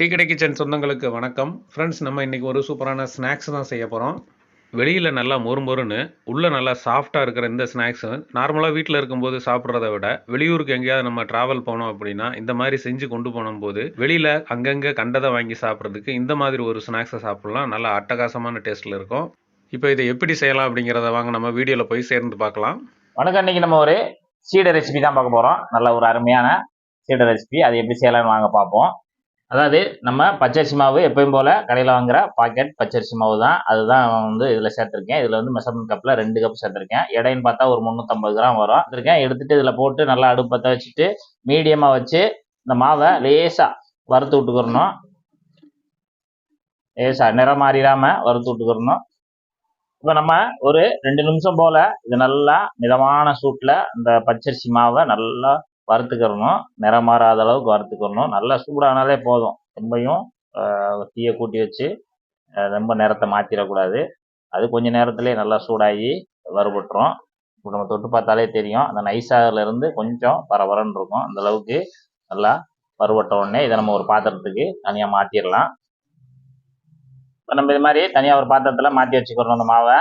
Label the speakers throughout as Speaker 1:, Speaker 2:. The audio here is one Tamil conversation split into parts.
Speaker 1: டீ கடை கிச்சன் சொந்தங்களுக்கு வணக்கம். ஃப்ரெண்ட்ஸ் நம்ம இன்றைக்கி ஒரு சூப்பரான ஸ்நாக்ஸ் தான் செய்ய போகிறோம் வெளியில் நல்லா மொறு மொறுன்னு உள்ளே நல்லா சாஃப்டாக இருக்கிற இந்த ஸ்நாக்ஸு நார்மலாக வீட்டில் இருக்கும்போது சாப்பிட்றத விட வெளியூருக்கு எங்கேயாவது நம்ம ட்ராவல் போனோம் அப்படின்னா இந்த மாதிரி செஞ்சு கொண்டு போகும்போது வெளியில் அங்கங்கே கண்டதை வாங்கி சாப்பிட்றதுக்கு இந்த மாதிரி ஒரு ஸ்நாக்ஸை சாப்பிட்லாம். நல்லா அட்டகாசமான டேஸ்ட்டில் இருக்கும். இப்போ இதை எப்படி செய்யலாம் அப்படிங்கிறத வாங்க நம்ம வீடியோவில் போய் சேர்ந்து பார்க்கலாம்.
Speaker 2: வணக்கம். இன்றைக்கி நம்ம ஒரு சீடை ரெசிபி தான் பார்க்க போகிறோம் நல்ல ஒரு அருமையான சீடை ரெசிபி அது எப்படி செய்யலாம்னு வாங்க பார்ப்போம். அதாவது நம்ம பச்சரிசி மாவு எப்பயும் போல் கடையில் வாங்குற பாக்கெட் பச்சரிசி மாவு தான் அதுதான் வந்து இதில் சேர்த்துருக்கேன். இதில் வந்து மெஷர்மெண்ட் கப்பில் ரெண்டு கப் சேர்த்துருக்கேன். எடைன்னு பார்த்தா ஒரு முந்நூற்றம்பது கிராம் வரும். எடுத்துருக்கேன் எடுத்துகிட்டு இதில் போட்டு நல்லா அடுப்பு பற்ற வச்சுட்டு மீடியமாக வச்சு இந்த மாவை லேசாக வறுத்து விட்டுக்கிறணும். லேசாக நிறம் மாறிடாமல் வறுத்து விட்டுக்கிறணும். இப்போ நம்ம ஒரு ரெண்டு நிமிஷம் போல் இது நல்லா மிதமான சூட்டில் இந்த பச்சரிசி மாவை நல்லா வறுத்துக்கிறணும். நிறம் மாறாத அளவுக்கு வறுத்துக்கிறணும். நல்லா சூடானாலே போதும். ரொம்பையும் தீயை கூட்டி வச்சு ரொம்ப நேரத்தை மாற்றிடக்கூடாது அது கொஞ்ச நேரத்திலே நல்லா சூடாகி வறுபட்டுரும். இப்போ நம்ம தொட்டு பார்த்தாலே தெரியும். அந்த நைஸாகலேருந்து கொஞ்சம் பரபரன்னு இருக்கும். அந்த அளவுக்கு நல்லா வறுபட்ட உடனே இதை நம்ம ஒரு பாத்திரத்துக்கு தனியாக மாற்றிடலாம் இப்போ நம்ம இது மாதிரி தனியாக ஒரு பாத்திரத்தில் மாற்றி வச்சுக்கிறோம் அந்த மாவை.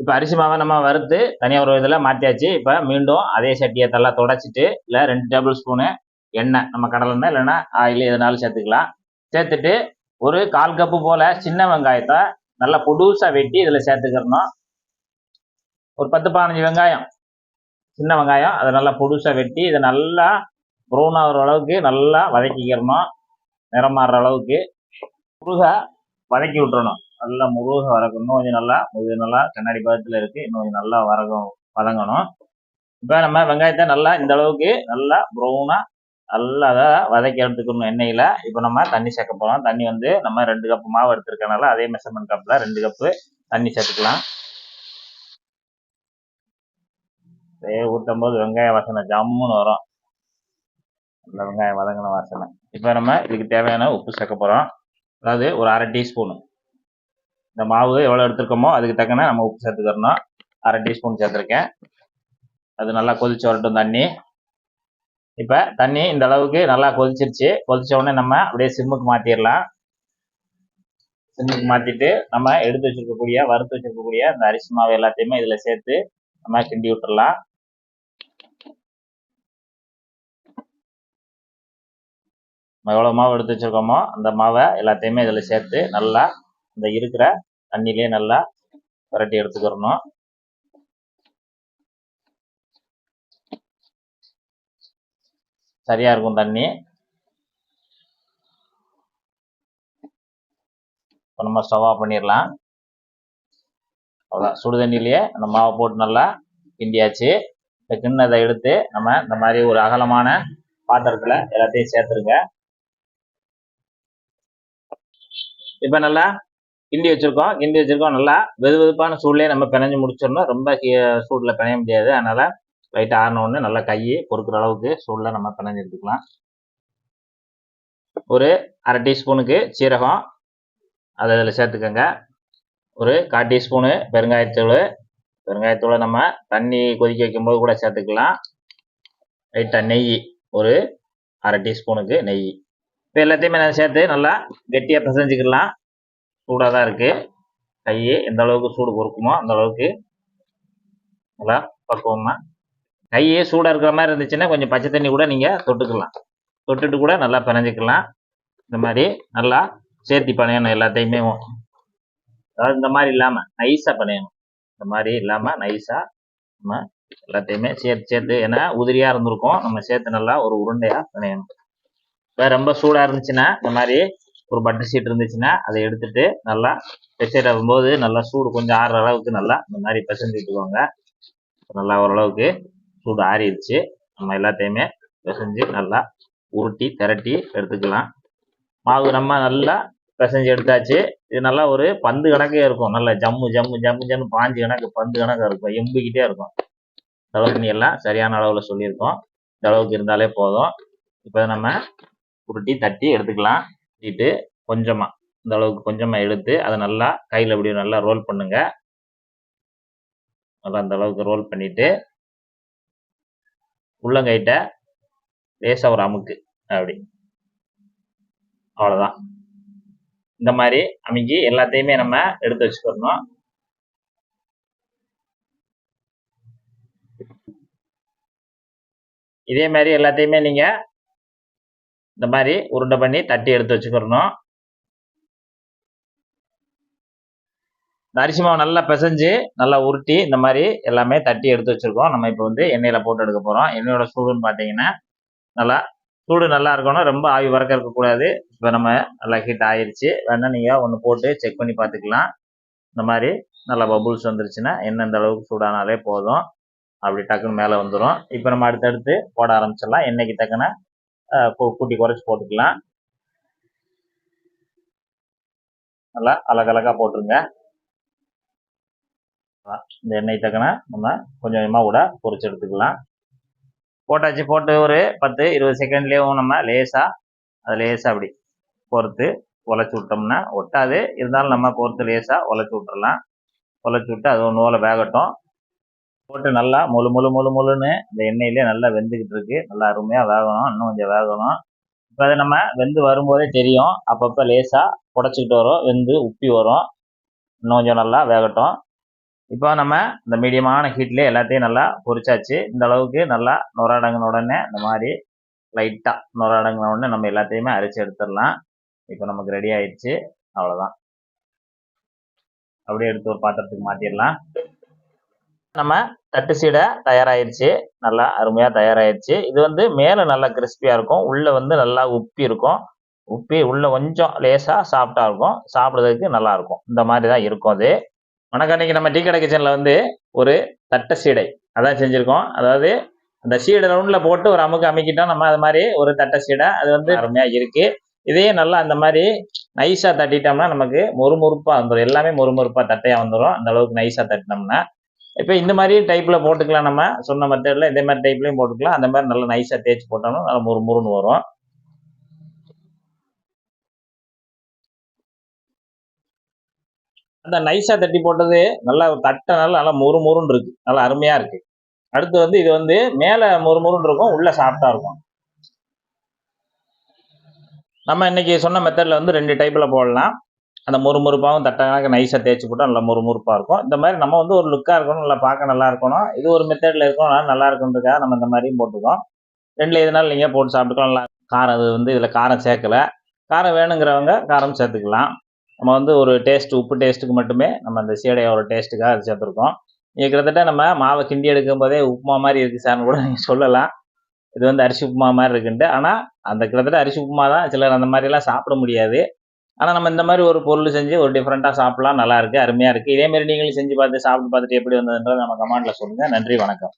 Speaker 2: இப்போ அரிசி மாவை நம்ம வறுத்து தனியாக ஒரு இதில் மாற்றியாச்சு இப்போ மீண்டும் அதே சட்டியை நல்லா தொடச்சிட்டு இல்லை ரெண்டு டேபிள் ஸ்பூனு எண்ணெய் நம்ம கடலெண்ணெய் இல்லைன்னா ஆயில் எதுனாலும் சேர்த்துக்கலாம். சேர்த்துட்டு ஒரு கால் கப்பு போல் சின்ன வெங்காயத்தை நல்லா பொடுசாக வெட்டி இதில் சேர்த்துக்கிறணும். ஒரு பத்து பதினஞ்சு வெங்காயம் சின்ன வெங்காயம் அதை நல்லா பொடுசாக வெட்டி இதை நல்லா ப்ரௌன் ஆகிற அளவுக்கு நல்லா வதக்கிக்கிறணும். நிறம் மாறுற அளவுக்கு முருக வதக்கி விட்டுறணும். நல்லா முருக வதக்கணும் கொஞ்சம் நல்லா இது நல்லா கண்ணாடி பதத்தில் இருக்குது இன்னும் கொஞ்சம் நல்லா வரகும் வதங்கணும். இப்போ நம்ம வெங்காயத்தை நல்லா இந்த அளவுக்கு நல்லா ப்ரௌனாக நல்லா அதை வதக்கி எடுத்துக்கணும் எண்ணெயில். இப்போ நம்ம தண்ணி சேர்க்க போகிறோம் தண்ணி வந்து நம்ம ரெண்டு கப்பு மாவு எடுத்துருக்கனால அதே மெஷர்மெண்ட் கப்பில் ரெண்டு கப்பு தண்ணி சேர்த்துக்கலாம். அப்படியே ஊற்றும் போது வெங்காய வாசனை ஜம்முன்னு வரும். அந்த வெங்காயம் வதங்கின வாசனை. இப்போ நம்ம இதுக்கு தேவையான உப்பு சேர்க்க போகிறோம் அதாவது ஒரு அரை டீஸ்பூனு. இந்த மாவு எவ்வளோ எடுத்துருக்கோமோ அதுக்கு தக்கன நம்ம உப்பு சேர்த்துக்கிறணும். அரை டீஸ்பூன் சேர்த்துருக்கேன். அது நல்லா கொதிச்சு வரட்டும் தண்ணி. இப்போ தண்ணி இந்த அளவுக்கு நல்லா கொதிச்சிருச்சு. கொதிச்ச உடனே நம்ம அப்படியே சிம்முக்கு மாற்றிடலாம் சிம்முக்கு மாற்றிட்டு நம்ம எடுத்து வச்சிருக்கக்கூடிய வறுத்து வச்சிருக்கக்கூடிய அந்த அரிசி மாவு எல்லாத்தையுமே இதில் சேர்த்து நம்ம கிண்டி விட்டுறலாம். நம்ம எவ்வளோ மாவு எடுத்து வச்சிருக்கோமோ அந்த மாவை எல்லாத்தையுமே இதில் சேர்த்து நல்லா இந்த இருக்கிற தண்ணியிலே நல்லா புரட்டி எடுத்துக்கிறணும். சரியா இருக்கும் தண்ணி. இப்போ நம்ம ஸ்டவ் ஆஃப் பண்ணிடலாம். அவ்வளோ சுடு தண்ணியிலேயே அந்த மாவை போட்டு நல்லா கிண்டியாச்சு. இந்த கிண்ணதை எடுத்து நம்ம இந்த மாதிரி ஒரு அகலமான பாத்திரத்தில் எல்லாத்தையும் சேர்த்துருங்க. இப்போ நல்லா கிண்டி வச்சுருக்கோம். கிண்டி வச்சுருக்கோம். நல்லா வெது வெதுப்பான சூட்லேயே நம்ம பிணைஞ்சு முடிச்சிடணும். ரொம்ப சூடில் பிணைய முடியாது. அதனால் லைட்டாக ஆறினோடனே நல்லா கையை பொறுக்கிற அளவுக்கு சூடில் நம்ம பிணைஞ்சு எடுத்துக்கலாம். ஒரு அரை டீஸ்பூனுக்கு சீரகம் அதை இதில் சேர்த்துக்கோங்க. ஒரு கால் டீஸ்பூனு பெருங்காயத்தூள். பெருங்காயத்தூளை நம்ம தண்ணி கொதிக்க வைக்கும்போது கூட சேர்த்துக்கலாம். லைட்டாக நெய் ஒரு அரை டீஸ்பூனுக்கு நெய். இப்போ எல்லாத்தையுமே நான் சேர்த்து நல்லா கெட்டியாக பிசைஞ்சிக்கலாம். சூடாக தான் இருக்குது கையை எந்த அளவுக்கு சூடு பொறுக்குமோ அந்த அளவுக்கு நல்லா பக்குவமாக கையே சூடாக இருக்கிற மாதிரி இருந்துச்சுன்னா கொஞ்சம் பச்சை தண்ணி கூட நீங்கள் தொட்டுக்கலாம். தொட்டுட்டு கூட நல்லா பிணைஞ்சிக்கலாம். இந்த மாதிரி நல்லா சேர்த்தி பணையணும் எல்லாத்தையுமே. அதாவது இந்த மாதிரி இல்லாமல் நைஸாக பணையணும். இந்த மாதிரி இல்லாமல் நைஸாக நம்ம எல்லாத்தையுமே சேர்த்து சேர்த்து ஏன்னா உதிரியாக இருந்திருக்கும். நம்ம சேர்த்து நல்லா ஒரு உருண்டையாக பணையணும். இப்போ ரொம்ப சூடாக இருந்துச்சுன்னா இந்த மாதிரி ஒரு பட்டர் ஷீட் இருந்துச்சுன்னா அதை எடுத்துட்டு நல்லா பெசைட் ஆகும்போது நல்லா சூடு கொஞ்சம் ஆறுற அளவுக்கு நல்லா இந்த மாதிரி பிசைஞ்சு விட்டுக்கோங்க. நல்லா ஓரளவுக்கு சூடு ஆறிடுச்சு. நம்ம எல்லாத்தையுமே பிசைஞ்சு நல்லா உருட்டி திரட்டி எடுத்துக்கலாம். மாவு நம்ம நல்லா பிசைஞ்சு எடுத்தாச்சு. இது நல்லா ஒரு பந்து கணக்கே இருக்கும். நல்லா ஜம்மு ஜம்மு ஜம்மு ஜம்மு பாஞ்சு கணக்கு பந்து கணக்கு இருக்கும். எம்பிக்கிட்டே இருக்கும். இந்த அளவுக்கு எல்லாம் சரியான அளவில் சொல்லியிருக்கோம். இந்த அளவுக்கு இருந்தாலே போதும். இப்போ நம்ம உருட்டி தட்டி எடுத்துக்கலாம். தட்டிட்டு கொஞ்சமாக இந்த அளவுக்கு கொஞ்சமாக எடுத்து அதை நல்லா கையில் இப்படி நல்லா ரோல் பண்ணுங்க. நல்லா அந்த அளவுக்கு ரோல் பண்ணிட்டு உள்ளங்கைட்ட லேசாக ஒரு அமுக்கு அப்படி. அவ்வளோதான் இந்த மாதிரி அமைக்கி எல்லாத்தையுமே நம்ம எடுத்து வச்சுக்கணும் இதே மாதிரி எல்லாத்தையுமே நீங்கள் இந்த மாதிரி உருண்டை பண்ணி தட்டி எடுத்து வச்சுக்கிறணும் இந்த அரிசி மாவு நல்லா பிசைஞ்சு நல்லா உருட்டி இந்த மாதிரி எல்லாமே தட்டி எடுத்து வச்சுருக்கோம். நம்ம இப்போ வந்து எண்ணெயில் போட்டு எடுக்க போகிறோம் எண்ணெயோட சூடுன்னு பார்த்தீங்கன்னா நல்லா சூடு நல்லா இருக்கணும். ரொம்ப ஆவி வறக்க இருக்கக்கூடாது. இப்போ நம்ம நல்லா ஹீட் ஆயிடுச்சு வேணால் நீங்கள் ஒன்று போட்டு செக் பண்ணி பார்த்துக்கலாம் இந்த மாதிரி நல்லா பபுள்ஸ் வந்துருச்சுன்னா எண்ணெய் அளவுக்கு சூடானாலே போதும். அப்படி டக்குன்னு மேலே வந்துடும் இப்போ நம்ம அடுத்தடுத்து போட ஆரம்பிச்சிடலாம். எண்ணெய்க்கு தக்கன கூட்டி குறைச்சி போட்டுக்கலாம். நல்லா அழகழகாக போட்டுருங்க. இந்த எண்ணெய் தக்கன நம்ம கொஞ்சம் கொஞ்சமாக கூட பொறிச்சு எடுத்துக்கலாம். போட்டாச்சு போட்டு ஒரு பத்து இருபது செகண்ட்லேயும் நம்ம லேசாக அது லேசாக அப்படி பொறுத்து உழைச்சி விட்டோம்னா ஒட்டாது. இருந்தாலும் நம்ம பொறுத்து லேசாக உழைச்சி விட்டுறலாம். உழைச்சி விட்டு அது ஒன்று போல வேகட்டும். போட்டு நல்லா முழு முழு முழு முழுன்னு இந்த எண்ணெயிலே நல்லா வெந்துக்கிட்டு இருக்கு நல்லா அருமையாக வேகணும் இன்னும் கொஞ்சம் வேகணும். இப்போ அதை நம்ம வெந்து வரும்போதே தெரியும். அப்பப்போ லேசாக புடச்சிக்கிட்டு வரும் வெந்து உப்பி வரும். இன்னும் கொஞ்சம் நல்லா வேகட்டும். இப்போ நம்ம இந்த மீடியமான ஹீட்லேயே எல்லாத்தையும் நல்லா பொரிச்சாச்சு. இந்த அளவுக்கு நல்லா நுரடங்கின உடனே இந்த மாதிரி லைட்டாக நுரடங்கின உடனே நம்ம எல்லாத்தையுமே அரைச்சி எடுத்துடலாம். இப்போ நமக்கு ரெடி ஆயிடுச்சு. அவ்வளோதான் அப்படியே எடுத்து ஒரு பாத்திரத்துக்கு மாற்றிடலாம் நம்ம தட்டு சீடை தயாராகிருச்சு நல்லா அருமையாக தயாராகிடுச்சு இது வந்து மேலே நல்லா கிறிஸ்பியாக இருக்கும். உள்ளே வந்து நல்லா உப்பி இருக்கும். உப்பி உள்ளே கொஞ்சம் லேசாக சாஃப்டாக இருக்கும். சாப்பிட்றதுக்கு நல்லாயிருக்கும் இந்த மாதிரி தான் இருக்கும் அது. வணக்கம். அன்றைக்கி நம்ம டீ கடை கிச்சனில் வந்து ஒரு தட்டை சீடை அதான் செஞ்சுருக்கோம். அதாவது அந்த சீடை ரவுண்டில் போட்டு ஒரு அமுக்கு அமுக்கிட்டோம். நம்ம அது மாதிரி ஒரு தட்டை சீடை. அது வந்து அருமையாக இருக்குது இதையே நல்லா அந்த மாதிரி நைஸாக தட்டிட்டோம்னா நமக்கு மொறுமொறுப்பாக வந்துடும் எல்லாமே மொறுமொறுப்பாக தட்டையாக வந்துடும் அந்த அளவுக்கு நைஸாக தட்டினோம்னா இப்போ இந்த மாதிரி டைப்பில் போட்டுக்கலாம் நம்ம. சொன்ன மெத்தடில் இதே மாதிரி டைப்லையும் போட்டுக்கலாம். அந்த மாதிரி நல்லா நைஸாக தேய்ச்சி போட்டோம்னா நல்லா முறு முருன்னு வரும். அந்த நைஸாக தட்டி போட்டது நல்லா தட்டை நல்லா நல்லா மொறு மொறுன்னு இருக்கு. நல்லா அருமையாக இருக்கு. அடுத்து வந்து இது வந்து மேலே மொறு முருன்னு இருக்கும் உள்ளே சாஃப்டாக இருக்கும். நம்ம இன்னைக்கு சொன்ன மெத்தடில் வந்து ரெண்டு டைப்பில் போடலாம். அந்த முறுமுறுப்பாகவும் தட்டக்கணக்கு நைஸாக தேய்ச்சி போட்டால் நல்லா முறுமுறுப்பாக இருக்கும். இந்த மாதிரி நம்ம வந்து ஒரு லுக்காக இருக்கணும் நல்லா பார்க்க நல்லா இருக்கணும். இது ஒரு மெத்தடில் இருக்கணும் நல்லா நல்லா இருக்குன்றதுக்காக நம்ம இந்த மாதிரியும் போட்டுக்கோம் ரெண்டில் எதுனாலும் நீங்கள் போட்டு சாப்பிட்டுக்கலாம். நல்லா காரம் அது வந்து இதில் காரம் சேர்க்கலை. காரம் வேணுங்கிறவங்க காரம் சேர்த்துக்கலாம். நம்ம வந்து ஒரு டேஸ்ட் உப்பு டேஸ்ட்டுக்கு மட்டுமே நம்ம அந்த சீடையோட டேஸ்ட்டுக்காக அது சேர்த்துருக்கோம். நீங்கள் கிட்டத்தட்ட நம்ம மாவை கிண்டி எடுக்கும் போதே உப்புமா மாதிரி இருக்குது சார்னு கூட நீங்கள் சொல்லலாம். இது வந்து அரிசி உப்புமா மாதிரி இருக்குன்ட்டு. ஆனால் அந்த கிட்டத்தட்ட அரிசி உப்புமா தான் சிலர் அந்த மாதிரிலாம் சாப்பிட முடியாது. ஆனால் நம்ம இந்த மாதிரி ஒரு பொருள் செஞ்சு ஒரு டிஃப்ரெண்ட்டாக சாப்பிடலாம். நல்லா இருக்கு அருமையாக இருக்குது இதே மாதிரி நீங்களும் செஞ்சு பார்த்து சாப்பிட்டு பார்த்துட்டு எப்படி வந்ததுன்றதை நம்ம கமெண்ட்டில் சொல்லுங்கள் நன்றி வணக்கம்.